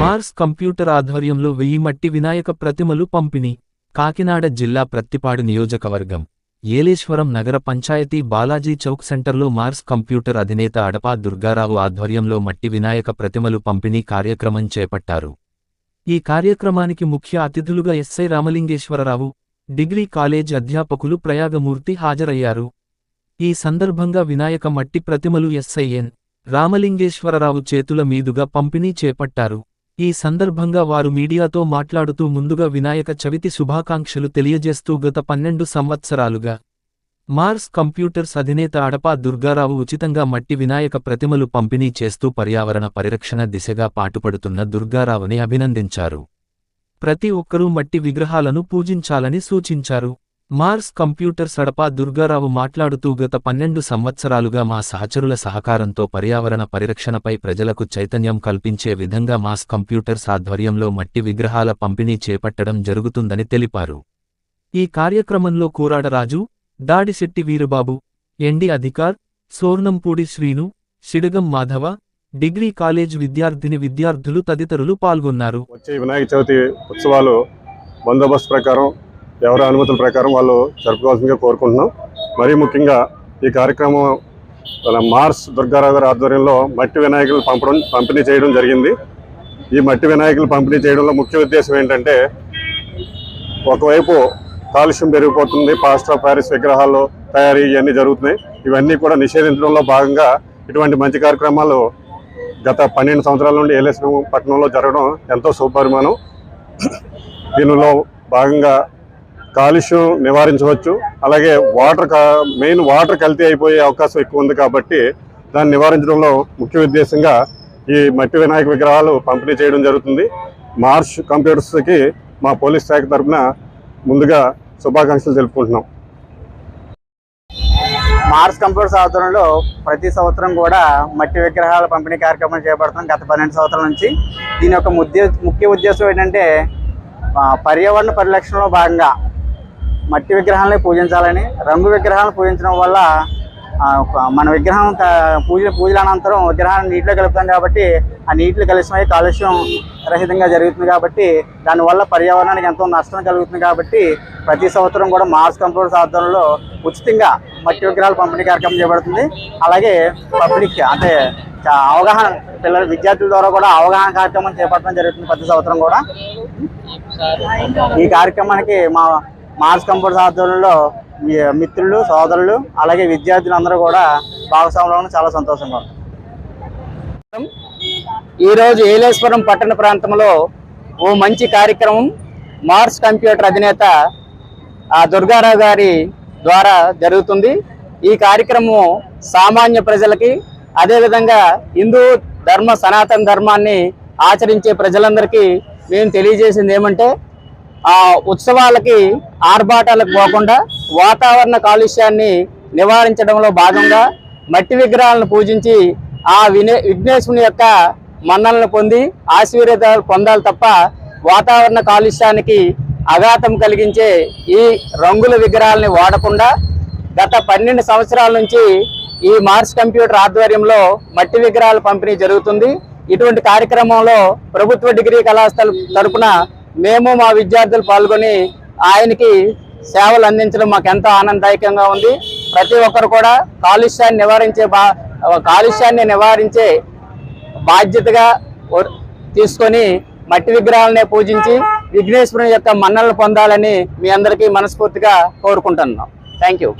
Mars computer ఆధ్వర్యంలో వెయ్యి మట్టి వినాయక ప్రతిమలు పంపిణీ. కాకినాడ జిల్లా ప్రత్తిపాడు నియోజకవర్గం. ఏలేశ్వరం నగర పంచాయతీ బాలాజీ చౌక్ సెంటర్లో మార్స్ కంప్యూటర్ అధినేత అడపా దుర్గారావు ఆధ్వర్యంలో మట్టి వినాయక ప్రతిమలు పంపిణీ కార్యక్రమం చేపట్టారు. ఈ కార్యక్రమానికి ముఖ్య అతిథులుగా ఎస్ఐ రామలింగేశ్వరరావు డిగ్రీ కాలేజ్ అధ్యాపకులు ప్రయాగమూర్తి హాజరయ్యారు. ఈ సందర్భంగా వినాయక మట్టి ప్రతిమలు ఎస్ఐఎన్ రామలింగేశ్వరరావు చేతుల మీదుగా పంపిణీ చేపట్టారు. ఈ సందర్భంగా వారు మీడియాతో మాట్లాడుతూ ముందుగా వినాయక చవితి శుభాకాంక్షలు తెలియజేస్తూ గత పన్నెండు సంవత్సరాలుగా మార్స్ కంప్యూటర్స్ అధినేత అడపా దుర్గారావు ఉచితంగా మట్టి వినాయక ప్రతిమలు పంపిణీ చేస్తూ పర్యావరణ పరిరక్షణ దిశగా పాటుపడుతున్న దుర్గారావుని అభినందించారు. ప్రతి ఒక్కరూ మట్టి విగ్రహాలను పూజించాలని సూచించారు. మార్స్ కంప్యూటర్స్ అడపా దుర్గారావు మాట్లాడుతూ గత పన్నెండు సంవత్సరాలుగా మా సహచరుల సహకారంతో పర్యావరణ పరిరక్షణపై ప్రజలకు చైతన్యం కల్పించే విధంగా మాస్ కంప్యూటర్స్ ఆధ్వర్యంలో మట్టి విగ్రహాల పంపిణీ చేపట్టడం జరుగుతుందని తెలిపారు. ఈ కార్యక్రమంలో Kuradaraju Dadisetti Veerababu MD Adhikar Sornampudi Srinu Sidagam Madhava degree college విద్యార్థిని విద్యార్థులు తదితరులు పాల్గొన్నారు. వచ్చే వినాయక చవితి ఉత్సవాలు బందోబస్తు ప్రకారం ఎవరి అనుమతుల ప్రకారం వాళ్ళు జరుపుకోవాల్సిందిగా కోరుకుంటున్నాం. మరీ ముఖ్యంగా ఈ కార్యక్రమం మార్స్ దుర్గారావు గారి ఆధ్వర్యంలో మట్టి వినాయకులు పంపడం పంపిణీ చేయడం జరిగింది. ఈ మట్టి వినాయకులు పంపిణీ చేయడంలో ముఖ్య ఉద్దేశం ఏంటంటే ఒకవైపు కాలుష్యం పెరిగిపోతుంది పాస్టర్ ఆఫ్ ప్యారిస్ విగ్రహాలు తయారీ ఇవన్నీ జరుగుతున్నాయి. ఇవన్నీ కూడా నిషేధించడంలో భాగంగా ఇటువంటి మంచి కార్యక్రమాలు గత పన్నెండు సంవత్సరాల నుండి ఏలేశ్వరం పట్టణంలో జరగడం ఎంతో శుభపరిమాణం. దీనిలో భాగంగా కాలుష్యం నివారించవచ్చు. అలాగే వాటర్ కా- మెయిన్ వాటర్ కల్తీ అయిపోయే అవకాశం ఎక్కువ ఉంది కాబట్టి దాన్ని నివారించడంలో ముఖ్య ఉద్దేశంగా ఈ మట్టి వినాయక విగ్రహాలు పంపిణీ చేయడం జరుగుతుంది. మార్ష్ కంప్యూటర్స్కి మా పోలీస్ శాఖ తరఫున ముందుగా శుభాకాంక్షలు తెలుపుకుంటున్నాం. మార్స్ కంప్యూటర్స్ ఆధ్వర్యంలో ప్రతి సంవత్సరం కూడా మట్టి విగ్రహాల పంపిణీ కార్యక్రమం చేపడుతున్నాం గత పన్నెండు సంవత్సరాల నుంచి. దీని యొక్క ముఖ్య ఉద్దేశం ఏంటంటే పర్యావరణ పరిరక్షణలో భాగంగా మట్టి విగ్రహాలని పూజించాలని రంగు విగ్రహాలను పూజించడం వల్ల మన విగ్రహం పూజ పూజల అనంతరం విగ్రహాన్ని నీటిలో కలుపుతాం కాబట్టి ఆ నీటిలో కలిసిమై కాలుష్యం రహితంగా జరుగుతుంది కాబట్టి దానివల్ల పర్యావరణానికి ఎంతో నష్టం కలుగుతుంది కాబట్టి ప్రతి సంవత్సరం కూడా మార్స్ కంప్యూటర్స్ ఆధ్వర్యంలో ఉచితంగా మట్టి విగ్రహాలు పంపిణీ కార్యక్రమం చేపడుతుంది అలాగే పబ్లిక్ అంటే అవగాహన పిల్లల విద్యార్థుల ద్వారా కూడా అవగాహన కార్యక్రమం చేపట్టడం జరుగుతుంది ప్రతి సంవత్సరం కూడా. ఈ కార్యక్రమానికి మా మార్స్ కంప్యూటర్స్ ఆధ్వర్యంలో మీ మిత్రులు సోదరులు అలాగే విద్యార్థులు అందరూ కూడా భాగస్వాములు చాలా సంతోషంగా ఈరోజు ఏలేశ్వరం పట్టణ ప్రాంతంలో ఓ మంచి కార్యక్రమం మార్స్ కంప్యూటర్ అధినేత ఆ దుర్గారావు గారి ద్వారా జరుగుతుంది. ఈ కార్యక్రమం సామాన్య ప్రజలకి అదేవిధంగా హిందూ ధర్మ సనాతన ధర్మాన్ని ఆచరించే ప్రజలందరికీ మేము తెలియజేసింది ఏమంటే ఆ ఉత్సవాలకి ఆర్భాటాలకు పోకుండా వాతావరణ కాలుష్యాన్ని నివారించడంలో భాగంగా మట్టి విగ్రహాలను పూజించి ఆ వినే విఘ్నేశ్వరుని యొక్క మన్నలను పొంది ఆశీర్వాదాలు పొందాలి తప్ప వాతావరణ కాలుష్యానికి అఘాతం కలిగించే ఈ రంగుల విగ్రహాలని వాడకుండా గత పన్నెండు సంవత్సరాల నుంచి ఈ మార్స్ కంప్యూటర్ ఆధ్వర్యంలో మట్టి విగ్రహాల పంపిణీ జరుగుతుంది. ఇటువంటి కార్యక్రమంలో ప్రభుత్వ డిగ్రీ కళాశాల తరపున మేము మా విద్యార్థులు పాల్గొని ఆయనకి సేవలు అందించడం మాకు ఎంతో ఆనందదాయకంగా ఉంది. ప్రతి ఒక్కరు కూడా కాలుష్యాన్ని నివారించే బా కాలుష్యాన్ని నివారించే బాధ్యతగా తీసుకొని మట్టి విగ్రహాలనే పూజించి విఘ్నేశ్వరుని యొక్క మన్నలు పొందాలని మీ అందరికీ మనస్ఫూర్తిగా కోరుకుంటున్నాం. Thank you